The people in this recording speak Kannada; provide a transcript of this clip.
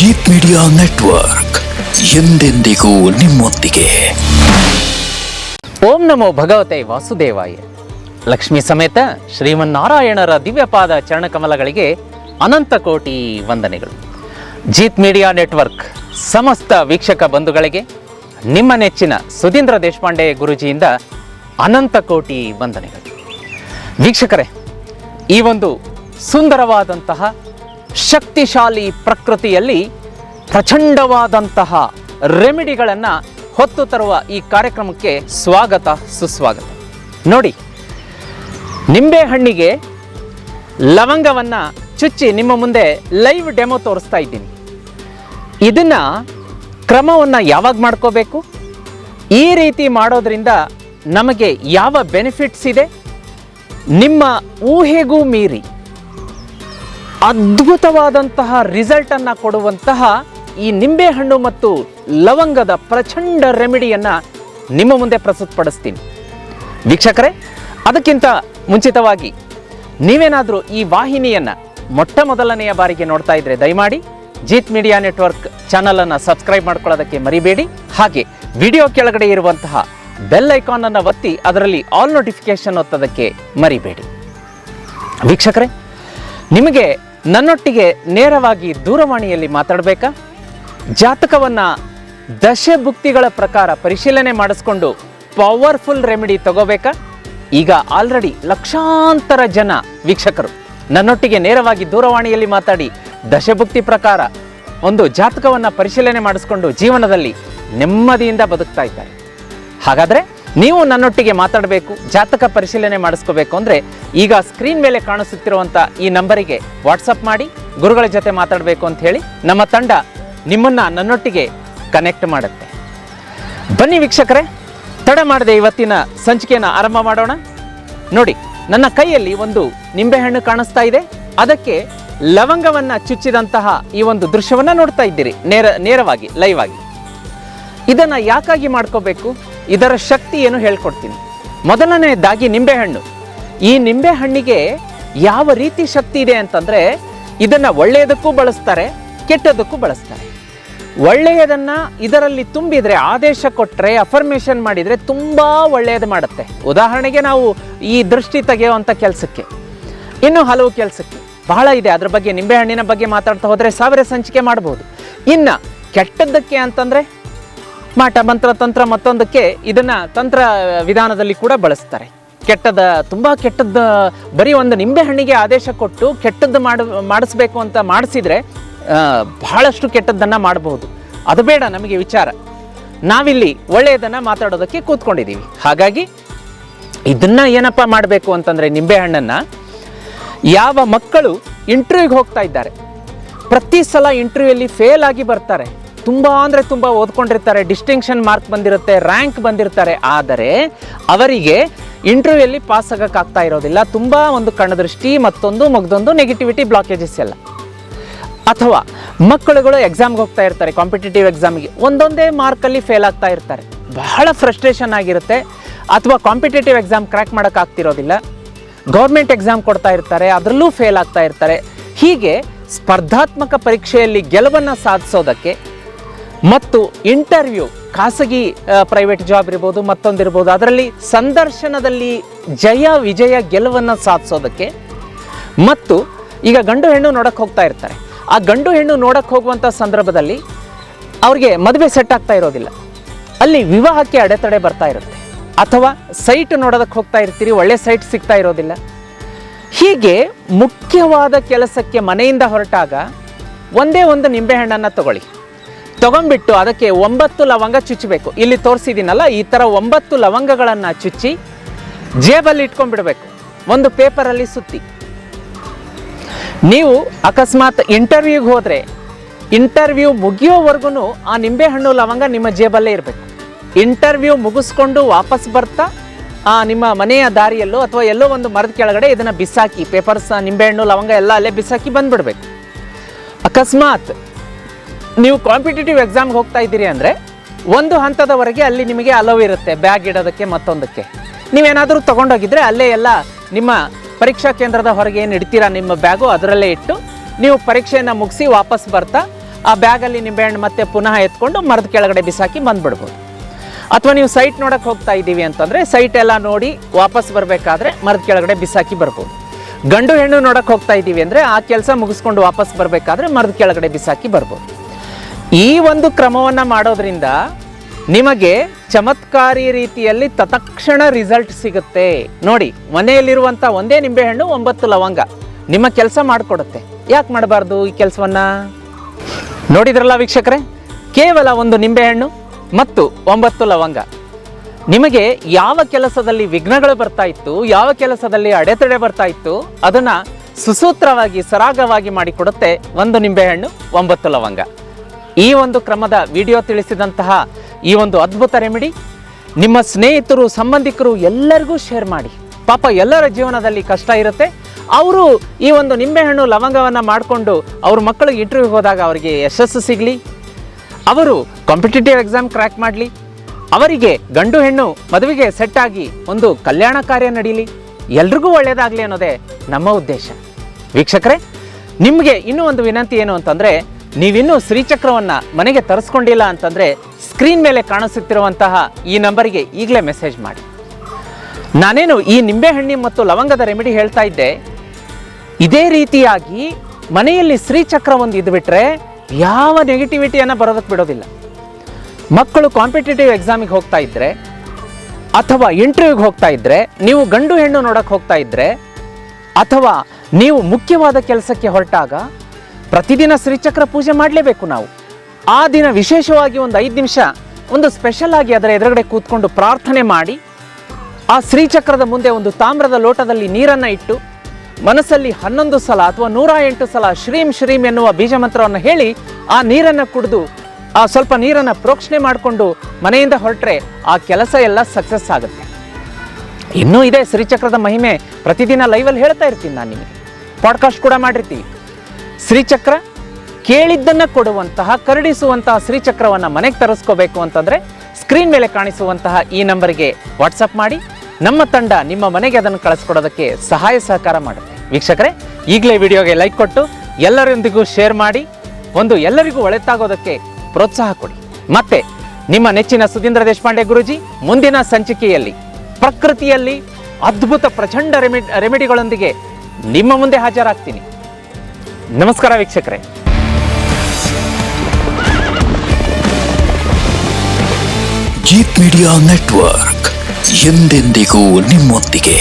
ಜೀತ್ ಮೀಡಿಯಾ ನೆಟ್ವರ್ಕ್ ಎಂದೆಂದಿಗೂ ನಿಮ್ಮೊಂದಿಗೆ. ಓಂ ನಮೋ ಭಗವತೆ ವಾಸುದೇವಾಯ. ಲಕ್ಷ್ಮೀ ಸಮೇತ ಶ್ರೀಮನ್ನಾರಾಯಣರ ದಿವ್ಯಪಾದ ಚರಣಕಮಲಗಳಿಗೆ ಅನಂತ ಕೋಟಿ ವಂದನೆಗಳು. ಜೀತ್ ಮೀಡಿಯಾ ನೆಟ್ವರ್ಕ್ ಸಮಸ್ತ ವೀಕ್ಷಕ ಬಂಧುಗಳಿಗೆ, ನಿಮ್ಮ ನೆಚ್ಚಿನ ಸುಧೀಂದ್ರ ದೇಶಪಾಂಡೆ ಗುರುಜಿಯಿಂದ ಅನಂತ ಕೋಟಿ ವಂದನೆಗಳು. ವೀಕ್ಷಕರೇ, ಈ ಒಂದು ಸುಂದರವಾದಂತಹ ಶಕ್ತಿಶಾಲಿ ಪ್ರಕೃತಿಯಲ್ಲಿ ಪ್ರಚಂಡವಾದಂತಹ ರೆಮಿಡಿಗಳನ್ನು ಹೊತ್ತು ತರುವ ಈ ಕಾರ್ಯಕ್ರಮಕ್ಕೆ ಸ್ವಾಗತ, ಸುಸ್ವಾಗತ. ನೋಡಿ, ನಿಂಬೆಹಣ್ಣಿಗೆ ಲವಂಗವನ್ನು ಚುಚ್ಚಿ ನಿಮ್ಮ ಮುಂದೆ ಲೈವ್ ಡೆಮೋ ತೋರಿಸ್ತಾ ಇದ್ದೀನಿ. ಇದನ್ನು ಕ್ರಮವನ್ನು ಯಾವಾಗ ಮಾಡ್ಕೋಬೇಕು? ಈ ರೀತಿ ಮಾಡೋದ್ರಿಂದ ನಮಗೆ ಯಾವ ಬೆನಿಫಿಟ್ಸ್ ಇದೆ? ನಿಮ್ಮ ಊಹೆಗೂ ಮೀರಿ ಅದ್ಭುತವಾದಂತಹ ರಿಸಲ್ಟನ್ನು ಕೊಡುವಂತಹ ಈ ನಿಂಬೆಹಣ್ಣು ಮತ್ತು ಲವಂಗದ ಪ್ರಚಂಡ ರೆಮಿಡಿಯನ್ನು ನಿಮ್ಮ ಮುಂದೆ ಪ್ರಸ್ತುತಪಡಿಸ್ತೀನಿ. ವೀಕ್ಷಕರೇ, ಅದಕ್ಕಿಂತ ಮುಂಚಿತವಾಗಿ ನೀವೇನಾದರೂ ಈ ವಾಹಿನಿಯನ್ನು ಮೊಟ್ಟ ಮೊದಲನೆಯ ಬಾರಿಗೆ ನೋಡ್ತಾ ಇದ್ರೆ ದಯಮಾಡಿ ಜೀತ್ ಮೀಡಿಯಾ ನೆಟ್ವರ್ಕ್ ಚಾನಲನ್ನು ಸಬ್ಸ್ಕ್ರೈಬ್ ಮಾಡ್ಕೊಳ್ಳೋದಕ್ಕೆ ಮರಿಬೇಡಿ. ಹಾಗೆ ವಿಡಿಯೋ ಕೆಳಗಡೆ ಇರುವಂತಹ ಬೆಲ್ ಐಕಾನನ್ನು ಒತ್ತಿ ಅದರಲ್ಲಿ ಆಲ್ ನೋಟಿಫಿಕೇಶನ್ ಒತ್ತೋದಕ್ಕೆ ಮರಿಬೇಡಿ. ವೀಕ್ಷಕರೇ, ನಿಮಗೆ ನನ್ನೊಟ್ಟಿಗೆ ನೇರವಾಗಿ ದೂರವಾಣಿಯಲ್ಲಿ ಮಾತಾಡಬೇಕಾ? ಜಾತಕವನ್ನು ದಶಭುಕ್ತಿಗಳ ಪ್ರಕಾರ ಪರಿಶೀಲನೆ ಮಾಡಿಸ್ಕೊಂಡು ಪವರ್ಫುಲ್ ರೆಮಿಡಿ ತಗೋಬೇಕಾ? ಈಗ ಆಲ್ರೆಡಿ ಲಕ್ಷಾಂತರ ಜನ ವೀಕ್ಷಕರು ನನ್ನೊಟ್ಟಿಗೆ ನೇರವಾಗಿ ದೂರವಾಣಿಯಲ್ಲಿ ಮಾತಾಡಿ ದಶಭುಕ್ತಿ ಪ್ರಕಾರ ಒಂದು ಜಾತಕವನ್ನು ಪರಿಶೀಲನೆ ಮಾಡಿಸ್ಕೊಂಡು ಜೀವನದಲ್ಲಿ ನೆಮ್ಮದಿಯಿಂದ ಬದುಕ್ತಾ ಇದ್ದಾರೆ. ಹಾಗಾದರೆ ನೀವು ನನ್ನೊಟ್ಟಿಗೆ ಮಾತಾಡಬೇಕು, ಜಾತಕ ಪರಿಶೀಲನೆ ಮಾಡಿಸ್ಕೋಬೇಕು ಅಂದರೆ ಈಗ ಸ್ಕ್ರೀನ್ ಮೇಲೆ ಕಾಣಿಸುತ್ತಿರುವಂಥ ಈ ನಂಬರಿಗೆ ವಾಟ್ಸಪ್ ಮಾಡಿ, ಗುರುಗಳ ಜೊತೆ ಮಾತಾಡಬೇಕು ಅಂತ ಹೇಳಿ ನಮ್ಮ ತಂಡ ನಿಮ್ಮನ್ನು ನನ್ನೊಟ್ಟಿಗೆ ಕನೆಕ್ಟ್ ಮಾಡುತ್ತೆ. ಬನ್ನಿ ವೀಕ್ಷಕರೇ, ತಡ ಮಾಡದೆ ಇವತ್ತಿನ ಸಂಚಿಕೆಯನ್ನು ಆರಂಭ ಮಾಡೋಣ. ನೋಡಿ, ನನ್ನ ಕೈಯಲ್ಲಿ ಒಂದು ನಿಂಬೆಹಣ್ಣು ಕಾಣಿಸ್ತಾ ಇದೆ. ಅದಕ್ಕೆ ಲವಂಗವನ್ನು ಚುಚ್ಚಿದಂತಹ ಈ ಒಂದು ದೃಶ್ಯವನ್ನು ನೋಡ್ತಾ ಇದ್ದೀರಿ. ನೇರ, ನೇರವಾಗಿ ಲೈವ್ ಆಗಿ. ಇದನ್ನು ಯಾಕಾಗಿ ಮಾಡ್ಕೋಬೇಕು? ಇದರ ಶಕ್ತಿ ಏನು ಹೇಳ್ಕೊಡ್ತೀನಿ. ಮೊದಲನೆಯದಾಗಿ ನಿಂಬೆಹಣ್ಣು. ಈ ನಿಂಬೆಹಣ್ಣಿಗೆ ಯಾವ ರೀತಿ ಶಕ್ತಿ ಇದೆ ಅಂತಂದರೆ ಇದನ್ನು ಒಳ್ಳೆಯದಕ್ಕೂ ಬಳಸ್ತಾರೆ, ಕೆಟ್ಟದಕ್ಕೂ ಬಳಸ್ತಾರೆ. ಒಳ್ಳೆಯದನ್ನು ಇದರಲ್ಲಿ ತುಂಬಿದರೆ, ಆದೇಶ ಕೊಟ್ಟರೆ ಅಫರ್ಮೇಷನ್ ಮಾಡಿದರೆ ತುಂಬ ಒಳ್ಳೆಯದು ಮಾಡುತ್ತೆ. ಉದಾಹರಣೆಗೆ ನಾವು ಈ ದೃಷ್ಟಿ ತೆಗೆಯುವಂಥ ಕೆಲಸಕ್ಕೆ. ಇನ್ನು ಹಲವು ಕೆಲಸಕ್ಕೆ. ಬಹಳ ಇದೆ. ಅದ್ರ ಬಗ್ಗೆ, ನಿಂಬೆಹಣ್ಣಿನ ಬಗ್ಗೆ ಮಾತಾಡ್ತಾ ಹೋದರೆ ಸಾವಿರ ಸಂಚಿಕೆ ಮಾಡ್ಬೋದು. ಇನ್ನು ಕೆಟ್ಟದ್ದಕ್ಕೆ ಅಂತಂದರೆ ಮಾಟ ಮಂತ್ರ ತಂತ್ರ ಮತ್ತೊಂದಕ್ಕೆ ಇದನ್ನ ತಂತ್ರ ವಿಧಾನದಲ್ಲಿ ಕೂಡ ಬಳಸ್ತಾರೆ. ಕೆಟ್ಟದ, ತುಂಬ ಕೆಟ್ಟದ್ದ, ಬರೀ ಒಂದು ನಿಂಬೆಹಣ್ಣಿಗೆ ಆದೇಶ ಕೊಟ್ಟು ಕೆಟ್ಟದ್ದು ಮಾಡ, ಮಾಡಿಸ್ಬೇಕು ಅಂತ ಮಾಡಿಸಿದ್ರೆ ಬಹಳಷ್ಟು ಕೆಟ್ಟದ್ದನ್ನು ಮಾಡಬಹುದು ಅದು ಬೇಡ ನಮಗೆ ವಿಚಾರ. ನಾವಿಲ್ಲಿ ಒಳ್ಳೆಯದನ್ನು ಮಾತಾಡೋದಕ್ಕೆ ಕೂತ್ಕೊಂಡಿದ್ದೀವಿ. ಹಾಗಾಗಿ ಇದನ್ನ ಏನಪ್ಪ ಮಾಡಬೇಕು ಅಂತಂದರೆ ನಿಂಬೆಹಣ್ಣನ್ನು ಯಾವ ಮಕ್ಕಳು ಇಂಟರ್ವ್ಯೂಗೆ ಹೋಗ್ತಾ ಇದ್ದಾರೆ. ಪ್ರತಿ ಸಲ ಇಂಟರ್ವ್ಯೂಯಲ್ಲಿ ಫೇಲ್ ಆಗಿ ಬರ್ತಾರೆ. ತುಂಬ ಅಂದರೆ ತುಂಬ ಓದ್ಕೊಂಡಿರ್ತಾರೆ ಡಿಸ್ಟಿಂಕ್ಷನ್ ಮಾರ್ಕ್ ಬಂದಿರುತ್ತೆ ರ್ಯಾಂಕ್ ಬಂದಿರ್ತಾರೆ. ಆದರೆ ಅವರಿಗೆ ಇಂಟರ್ವ್ಯೂಯಲ್ಲಿ ಪಾಸ್ ಆಗೋಕ್ಕಾಗ್ತಾ ಇರೋದಿಲ್ಲ. ತುಂಬ ಒಂದು ಕಣ್ಣದೃಷ್ಟಿ ಮತ್ತೊಂದು ಮಗದೊಂದು ನೆಗೆಟಿವಿಟಿ ಬ್ಲಾಕೇಜಸ್ ಎಲ್ಲ. ಅಥವಾ ಮಕ್ಕಳುಗಳು ಎಕ್ಸಾಮ್ಗೆ ಹೋಗ್ತಾ ಇರ್ತಾರೆ ಕಾಂಪಿಟೇಟಿವ್ ಎಕ್ಸಾಮಿಗೆ ಒಂದೊಂದೇ ಮಾರ್ಕಲ್ಲಿ ಫೇಲ್ ಆಗ್ತಾ ಇರ್ತಾರೆ. ಬಹಳ ಫ್ರಸ್ಟ್ರೇಷನ್ ಆಗಿರುತ್ತೆ. ಅಥವಾ ಕಾಂಪಿಟೇಟಿವ್ ಎಕ್ಸಾಮ್ ಕ್ರ್ಯಾಕ್ ಮಾಡೋಕ್ಕಾಗ್ತಿರೋದಿಲ್ಲ ಗೌರ್ಮೆಂಟ್ ಎಕ್ಸಾಮ್ ಕೊಡ್ತಾ ಇರ್ತಾರೆ, ಅದರಲ್ಲೂ ಫೇಲ್ ಆಗ್ತಾ ಇರ್ತಾರೆ. ಹೀಗೆ ಸ್ಪರ್ಧಾತ್ಮಕ ಪರೀಕ್ಷೆಯಲ್ಲಿ ಗೆಲುವನ್ನು ಸಾಧಿಸೋದಕ್ಕೆ ಮತ್ತು ಇಂಟರ್ವ್ಯೂ, ಖಾಸಗಿ ಪ್ರೈವೇಟ್ ಜಾಬ್ ಇರ್ಬೋದು ಮತ್ತೊಂದಿರ್ಬೋದು ಅದರಲ್ಲಿ ಸಂದರ್ಶನದಲ್ಲಿ ಜಯ, ವಿಜಯ ಗೆಲುವನ್ನು ಸಾಧಿಸೋದಕ್ಕೆ ಮತ್ತು ಈಗ ಗಂಡು ಹೆಣ್ಣು ನೋಡಕ್ಕೆ ಹೋಗ್ತಾ ಇರ್ತಾರೆ. ಆ ಗಂಡು ಹೆಣ್ಣು ನೋಡಕ್ಕೆ ಹೋಗುವಂಥ ಸಂದರ್ಭದಲ್ಲಿ ಅವ್ರಿಗೆ ಮದುವೆ ಸೆಟ್ ಆಗ್ತಾ ಇರೋದಿಲ್ಲ. ಅಲ್ಲಿ ವಿವಾಹಕ್ಕೆ ಅಡೆತಡೆ ಬರ್ತಾ ಇರುತ್ತೆ. ಅಥವಾ ಸೈಟ್ ನೋಡೋದಕ್ಕೆ ಹೋಗ್ತಾ ಇರ್ತೀರಿ, ಒಳ್ಳೆ ಸೈಟ್ ಸಿಗ್ತಾ ಇರೋದಿಲ್ಲ. ಹೀಗೆ ಮುಖ್ಯವಾದ ಕೆಲಸಕ್ಕೆ ಮನೆಯಿಂದ ಹೊರಟಾಗ ಒಂದೇ ಒಂದು ನಿಂಬೆಹಣ್ಣನ್ನು ತಗೊಳ್ಳಿ. ತಗೊಂಡ್ಬಿಟ್ಟು ಅದಕ್ಕೆ ಒಂಬತ್ತು ಲವಂಗ ಚುಚ್ಚಬೇಕು. ಇಲ್ಲಿ ತೋರಿಸಿದ್ದೀನಲ್ಲ ಈ ಥರ ಒಂಬತ್ತು ಲವಂಗಗಳನ್ನು ಚುಚ್ಚಿ ಜೇಬಲ್ಲಿ ಇಟ್ಕೊಂಡ್ಬಿಡ್ಬೇಕು. ಒಂದು ಪೇಪರಲ್ಲಿ ಸುತ್ತಿ. ನೀವು ಅಕಸ್ಮಾತ್ ಇಂಟರ್ವ್ಯೂಗೆ ಹೋದರೆ ಇಂಟರ್ವ್ಯೂ ಮುಗಿಯೋವರೆಗೂ ಆ ನಿಂಬೆಹಣ್ಣು ಲವಂಗ ನಿಮ್ಮ ಜೇಬಲ್ಲೇ ಇರಬೇಕು. ಇಂಟರ್ವ್ಯೂ ಮುಗಿಸ್ಕೊಂಡು ವಾಪಸ್ ಬರ್ತಾ, ಆ ನಿಮ್ಮ ಮನೆಯ ದಾರಿಯಲ್ಲೋ ಅಥವಾ ಎಲ್ಲೋ ಒಂದು ಮರದ ಕೆಳಗಡೆ ಇದನ್ನು ಬಿಸಾಕಿ ಪೇಪರ್ಸ್ ನಿಂಬೆಹಣ್ಣು, ಲವಂಗ ಎಲ್ಲ ಅಲ್ಲೇ ಬಿಸಾಕಿ ಬಂದ್ಬಿಡ್ಬೇಕು. ಅಕಸ್ಮಾತ್ ನೀವು ಕಾಂಪಿಟೇಟಿವ್ ಎಕ್ಸಾಮ್ಗೆ ಹೋಗ್ತಾ ಇದ್ದೀರಿ ಅಂದರೆ ಒಂದು ಹಂತದವರೆಗೆ ಅಲ್ಲಿ ನಿಮಗೆ ಅಲವ್ ಇರುತ್ತೆ ಬ್ಯಾಗ್ ಇಡೋದಕ್ಕೆ ಮತ್ತೊಂದಕ್ಕೆ. ನೀವೇನಾದರೂ ತೊಗೊಂಡೋಗಿದ್ರೆ ಅಲ್ಲೇ ಎಲ್ಲ ನಿಮ್ಮ ಪರೀಕ್ಷಾ ಕೇಂದ್ರದ ಹೊರಗೆ ಏನು ಇಡ್ತೀರಾ ನಿಮ್ಮ ಬ್ಯಾಗು ಅದರಲ್ಲೇ ಇಟ್ಟು ನೀವು ಪರೀಕ್ಷೆಯನ್ನು ಮುಗಿಸಿ ವಾಪಸ್ ಬರ್ತಾ ಆ ಬ್ಯಾಗಲ್ಲಿ ನಿಂಬೆಹಣ್ಣು ಮತ್ತೆ ಪುನಃ ಎತ್ಕೊಂಡು ಮರದ ಕೆಳಗಡೆ ಬಿಸಾಕಿ ಬಂದುಬಿಡ್ಬೋದು. ಅಥವಾ ನೀವು ಸೈಟ್ ನೋಡೋಕ್ಕೆ ಹೋಗ್ತಾ ಇದ್ದೀವಿ ಅಂತಂದರೆ ಸೈಟ್ ಎಲ್ಲ ನೋಡಿ ವಾಪಸ್ ಬರಬೇಕಾದ್ರೆ ಮರದ ಕೆಳಗಡೆ ಬಿಸಾಕಿ ಬರ್ಬೋದು. ಗಂಡು ಹೆಣ್ಣು ನೋಡೋಕ್ಕೆ ಹೋಗ್ತಾ ಇದ್ದೀವಿ ಅಂದರೆ ಆ ಕೆಲಸ ಮುಗಿಸ್ಕೊಂಡು ವಾಪಸ್ ಬರಬೇಕಾದ್ರೆ ಮರದ ಕೆಳಗಡೆ ಬಿಸಾಕಿ ಬರ್ಬೋದು. ಈ ಒಂದು ಕ್ರಮವನ್ನು ಮಾಡೋದ್ರಿಂದ ನಿಮಗೆ ಚಮತ್ಕಾರಿ ರೀತಿಯಲ್ಲಿ ತತ್ಕ್ಷಣ ರಿಸಲ್ಟ್ ಸಿಗುತ್ತೆ. ನೋಡಿ ಮನೆಯಲ್ಲಿರುವಂಥ ಒಂದೇ ನಿಂಬೆಹಣ್ಣು, ಒಂಬತ್ತು ಲವಂಗ. ನಿಮ್ಮ ಕೆಲಸ ಮಾಡಿಕೊಡುತ್ತೆ. ಯಾಕೆ ಮಾಡಬಾರ್ದು ಈ ಕೆಲಸವನ್ನು? ನೋಡಿದ್ರಲ್ಲ ವೀಕ್ಷಕರೇ? ಕೇವಲ ಒಂದು ನಿಂಬೆಹಣ್ಣು ಮತ್ತು ಒಂಬತ್ತು ಲವಂಗ. ನಿಮಗೆ ಯಾವ ಕೆಲಸದಲ್ಲಿ ವಿಘ್ನಗಳು ಬರ್ತಾ ಇತ್ತು, ಯಾವ ಕೆಲಸದಲ್ಲಿ ಅಡೆತಡೆ ಬರ್ತಾ ಇತ್ತು, ಅದನ್ನು ಸುಸೂತ್ರವಾಗಿ, ಸರಾಗವಾಗಿ ಮಾಡಿಕೊಡುತ್ತೆ ಒಂದು ನಿಂಬೆಹಣ್ಣು, ಒಂಬತ್ತು ಲವಂಗ. ಈ ಒಂದು ಕ್ರಮದ ವಿಡಿಯೋ ತಿಳಿಸಿದಂತಹ ಈ ಒಂದು ಅದ್ಭುತ ರೆಮಿಡಿ ನಿಮ್ಮ ಸ್ನೇಹಿತರು, ಸಂಬಂಧಿಕರು ಎಲ್ಲರಿಗೂ ಶೇರ್ ಮಾಡಿ. ಪಾಪ ಎಲ್ಲರ ಜೀವನದಲ್ಲಿ ಕಷ್ಟ ಇರುತ್ತೆ. ಅವರು ಈ ಒಂದು ನಿಂಬೆಹಣ್ಣು ಲವಂಗವನ್ನು ಮಾಡಿಕೊಂಡು ಅವ್ರ ಮಕ್ಕಳಿಗೆ ಇಂಟರ್ವ್ಯೂ ಹೋದಾಗ ಅವರಿಗೆ ಯಶಸ್ಸು ಸಿಗಲಿ. ಅವರು ಕಾಂಪಿಟೇಟಿವ್ ಎಕ್ಸಾಮ್ ಕ್ರ್ಯಾಕ್ ಮಾಡಲಿ. ಅವರಿಗೆ ಗಂಡು ಹೆಣ್ಣು ಮದುವೆಗೆ ಸೆಟ್ ಆಗಿ ಒಂದು ಕಲ್ಯಾಣ ಕಾರ್ಯ ನಡೀಲಿ. ಎಲ್ರಿಗೂ ಒಳ್ಳೆಯದಾಗಲಿ ಅನ್ನೋದೇ ನಮ್ಮ ಉದ್ದೇಶ. ವೀಕ್ಷಕರೇ, ನಿಮಗೆ ಇನ್ನೂ ಒಂದು ವಿನಂತಿ ಏನು ಅಂತಂದರೆ ನೀವಿನ್ನೂ ಶ್ರೀಚಕ್ರವನ್ನು ಮನೆಗೆ ತರಿಸ್ಕೊಂಡಿಲ್ಲ ಅಂತಂದರೆ ಸ್ಕ್ರೀನ್ ಮೇಲೆ ಕಾಣಿಸುತ್ತಿರುವಂತಹ ಈ ನಂಬರಿಗೆ ಈಗಲೇ ಮೆಸೇಜ್ ಮಾಡಿ. ನಾನೇನು ಈ ನಿಂಬೆಹಣ್ಣಿ ಮತ್ತು ಲವಂಗದ ರೆಮಿಡಿ ಹೇಳ್ತಾ ಇದ್ದೆ. ಇದೇ ರೀತಿಯಾಗಿ ಮನೆಯಲ್ಲಿ ಶ್ರೀಚಕ್ರ ಒಂದು ಇದ್ಬಿಟ್ರೆ ಯಾವ ನೆಗೆಟಿವಿಟಿಯನ್ನು ಬರೋದಕ್ಕೆ ಬಿಡೋದಿಲ್ಲ. ಮಕ್ಕಳು ಕಾಂಪಿಟೇಟಿವ್ ಎಕ್ಸಾಮಿಗೆ ಹೋಗ್ತಾ ಇದ್ದರೆ ಅಥವಾ ಇಂಟರ್ವ್ಯೂಗೆ ಹೋಗ್ತಾ ಇದ್ದರೆ ನೀವು ಗಂಡು ಹೆಣ್ಣು ನೋಡೋಕ್ಕೆ ಹೋಗ್ತಾ ಇದ್ದರೆ ಅಥವಾ ನೀವು ಮುಖ್ಯವಾದ ಕೆಲಸಕ್ಕೆ ಹೊರಟಾಗ ಪ್ರತಿದಿನ ಶ್ರೀಚಕ್ರ ಪೂಜೆ ಮಾಡಲೇಬೇಕು ನಾವು. ಆ ದಿನ ವಿಶೇಷವಾಗಿ ಒಂದು ಐದು ನಿಮಿಷ ಒಂದು ಸ್ಪೆಷಲ್ ಆಗಿ ಅದರ ಎದುರುಗಡೆ ಕೂತ್ಕೊಂಡು ಪ್ರಾರ್ಥನೆ ಮಾಡಿ, ಆ ಶ್ರೀಚಕ್ರದ ಮುಂದೆ ಒಂದು ತಾಮ್ರದ ಲೋಟದಲ್ಲಿ ನೀರನ್ನು ಇಟ್ಟು, ಮನಸ್ಸಲ್ಲಿ ಹನ್ನೊಂದು ಸಲ ಅಥವಾ ನೂರ ಎಂಟು ಸಲ ಶ್ರೀಂ ಶ್ರೀಂ ಎನ್ನುವ ಬೀಜ ಮಂತ್ರವನ್ನು ಹೇಳಿ, ಆ ನೀರನ್ನು ಕುಡಿದು, ಆ ಸ್ವಲ್ಪ ನೀರನ್ನು ಪ್ರೋಕ್ಷಣೆ ಮಾಡಿಕೊಂಡು ಮನೆಯಿಂದ ಹೊರಟ್ರೆ ಆ ಕೆಲಸ ಎಲ್ಲ ಸಕ್ಸಸ್ ಆಗುತ್ತೆ. ಇನ್ನೂ ಇದೆ ಶ್ರೀಚಕ್ರದ ಮಹಿಮೆ. ಪ್ರತಿದಿನ ಲೈವಲ್ಲಿ ಹೇಳ್ತಾ ಇರ್ತೀನಿ ನಾನು ನಿಮಗೆ. ಪಾಡ್ಕಾಸ್ಟ್ ಕೂಡ ಮಾಡಿರ್ತೀವಿ. ಶ್ರೀಚಕ್ರ ಕೇಳಿದ್ದನ್ನು ಕೊಡುವಂತಹ ಕರಡಿಸುವಂತಹ ಶ್ರೀಚಕ್ರವನ್ನು ಮನೆಗೆ ತರಿಸ್ಕೋಬೇಕು ಅಂತಂದರೆ ಸ್ಕ್ರೀನ್ ಮೇಲೆ ಕಾಣಿಸುವಂತಹ ಈ ನಂಬರಿಗೆ ವಾಟ್ಸಪ್ ಮಾಡಿ. ನಮ್ಮ ತಂಡ ನಿಮ್ಮ ಮನೆಗೆ ಅದನ್ನು ಕಳಿಸ್ಕೊಡೋದಕ್ಕೆ ಸಹಾಯ ಸಹಕಾರ ಮಾಡುತ್ತೆ. ವೀಕ್ಷಕರೇ, ಈಗಲೇ ವಿಡಿಯೋಗೆ ಲೈಕ್ ಕೊಟ್ಟು ಎಲ್ಲರೊಂದಿಗೂ ಶೇರ್ ಮಾಡಿ, ಒಂದು ಎಲ್ಲರಿಗೂ ಒಳೆತಾಗೋದಕ್ಕೆ ಪ್ರೋತ್ಸಾಹ ಕೊಡಿ. ಮತ್ತೆ, ನಿಮ್ಮ ನೆಚ್ಚಿನ ಸುಧೀಂದ್ರ ದೇಶಪಾಂಡೆ ಗುರುಜಿ ಮುಂದಿನ ಸಂಚಿಕೆಯಲ್ಲಿ, ಪ್ರಕೃತಿಯಲ್ಲಿ ಅದ್ಭುತ ಪ್ರಚಂಡ ರೆಮಿ ರೆಮಿಡಿಗಳೊಂದಿಗೆ ನಿಮ್ಮ ಮುಂದೆ ಹಾಜರಾಗ್ತೀನಿ. ನಮಸ್ಕಾರ ವೀಕ್ಷಕರೇ. ಜೀತ್ ಮೀಡಿಯಾ ನೆಟ್ವರ್ಕ್ ಎಂದೆಂದಿಗೂ ನಿಮ್ಮೊಂದಿಗೆ.